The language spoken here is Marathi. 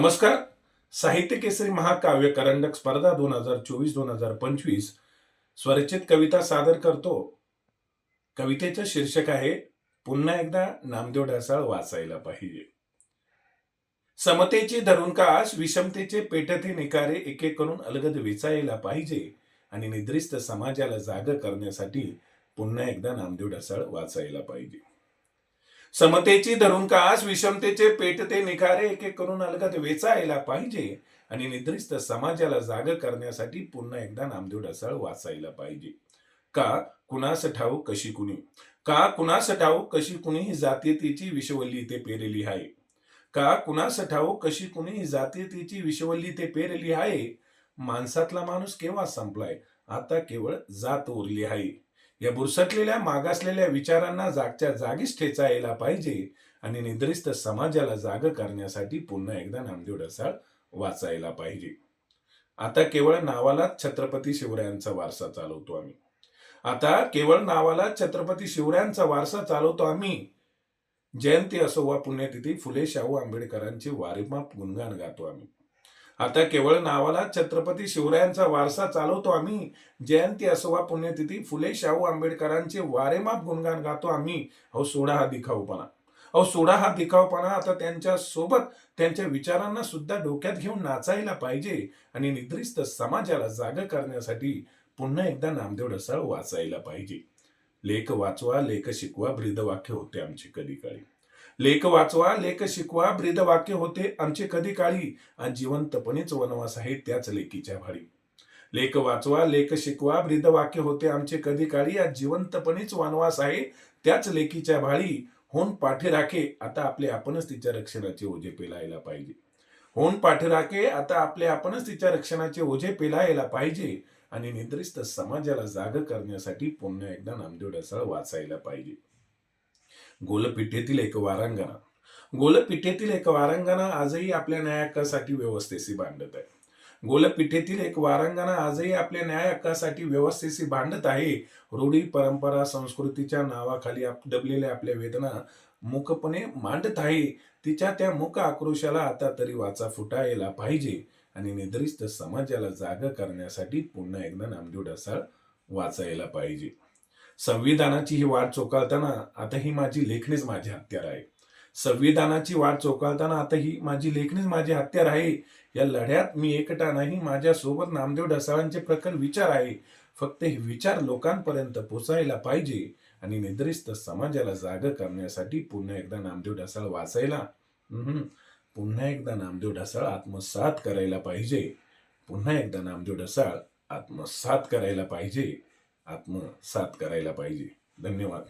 नमस्कार. साहित्य केसरी महाकाव्य करंडक स्पर्धा दोन हजार चोवीस दोन हजार पंचवीस स्वरचित कविता सादर करतो. कवितेचं शीर्षक आहे पुन्हा एकदा नामदेव ढसाळ वाचायला पाहिजे. समतेचे धरून विषमतेचे पेटते निकारे एक एक करून अलगद वेचायला पाहिजे आणि निद्रिस्त समाजाला जाग करण्यासाठी पुन्हा एकदा नामदेव ढसाळ वाचायला पाहिजे. समतेची धरून कास विषमतेचे पेटते निखारे एक एक करून अलगद वेचायला पाहिजे. आणि निद्रिस्त समाजाला जाग करण्यासाठी पुन्हा एकदा नामदेव ढसाळ वाचायला पाहिजे. का कुणास ठाऊ कशी कुणी? का कुणास ठाऊ कशी कुणी ही जातीयतेची विषवल्ली ते पेरेली आहे? का कुणास ठाऊ कशी कुणी ही जातीयतेची विषवल्ली ते पेरेली आहे? माणसातला माणूस केव्हा संपलाय? आता केवळ जात उरली आहे. या बुरसटलेल्या मागासलेल्या विचारांना जागच्या जागीच ठेचायला पाहिजे आणि निद्रिस्त समाजाला जाग करण्यासाठी पुन्हा एकदा नामदेव ढसाळ वाचायला पाहिजे. आता केवळ नावालाच छत्रपती शिवरायांचा वारसा चालवतो आम्ही. आता केवळ नावाला छत्रपती शिवरायांचा वारसा चालवतो आम्ही. जयंती असो वा पुण्यतिथी फुले शाहू आंबेडकरांचे वारीमाप गुणगान गातो आम्ही. आता केवळ नावाला छत्रपती शिवरायांचा वारसा चालवतो आम्ही. जयंती असो वा पुण्यतिथी फुले शाहू आंबेडकरांचे वारेमाप गुणगान गातो आम्ही. अहो सोडा हा दिखाऊपणा. अहो सोडा हा दिखाऊपणा. आता त्यांच्यासोबत त्यांच्या विचारांना सुद्धा डोक्यात घेऊन नाचायला पाहिजे आणि निद्रिस्त समाजाला जाग करण्यासाठी पुन्हा एकदा नामदेव ढसाळ वाचायला पाहिजे. लेख वाचवा लेख शिकवा ब्रीद वाक्य होते आमची कधी काळी लेख वाचवा लेख शिकवा ब्रीद वाक्य होते आमचे कधी काळी. आणि जिवंतपणेच वनवास आहे त्याच लेखीच्या भारी लेख वाचवा लेख शिकवा ब्रीद वाक्य होते आमचे कधी काळी. आज जिवंतपणेच वनवास आहे त्याच लेखीच्या भाळी. होऊन पाठी राखे आता आपले आपणच तिच्या रक्षणाचे ओझे पेलायला पाहिजे. होऊन पाठी राखे आता आपले आपणच तिच्या रक्षणाचे ओझे पेलायला पाहिजे. आणि निद्रिस्त समाजाला जाग करण्यासाठी पुन्हा एकदा नामदेव ढसाळ वाचायला पाहिजे. गोलपिठेतील एक वारांगणा. गोलपिठेतील एक वारांगणा आजही आपल्या न्याय हक्कासाठी व्यवस्थेशी भांडत आहे. गोलपिठेतील एक वारांगणा आजही आपल्या न्याय हक्कासाठी व्यवस्थेशी भांडत आहे. रूढी परंपरा संस्कृतीच्या नावाखाली आप- दबलेल्या आपल्या वेदना मुखपणे मांडत आहे. तिच्या त्या मुख आक्रोशाला आता तरी वाचा फुटायला पाहिजे आणि निद्रिस्त समाजाला जाग करण्यासाठी पुन्हा एकदा नामदेव ढसाळ वाचायला पाहिजे. संविधानाची ही वाट चोकाळताना आता ही माझी लेखणीच माझी हत्यार आहे. संविधानाची वाट चोकाळताना आता ही माझी लेखणीच माझी हत्यार आहे. या लढ्यात मी एकटा नाही माझ्यासोबत नामदेव ढसाळांचे प्रखर विचार आहे. फक्त हे विचार लोकांपर्यंत पोचायला पाहिजे आणि निद्रिस्त समाजाला जाग करण्यासाठी पुन्हा एकदा नामदेव ढसाळ वाचायला. पुन्हा एकदा नामदेव ढसाळ आत्मसात करायला पाहिजे. पुन्हा एकदा नामदेव ढसाळ आत्मसात करायला पाहिजे. आत्मसात करायला पाहिजे. धन्यवाद.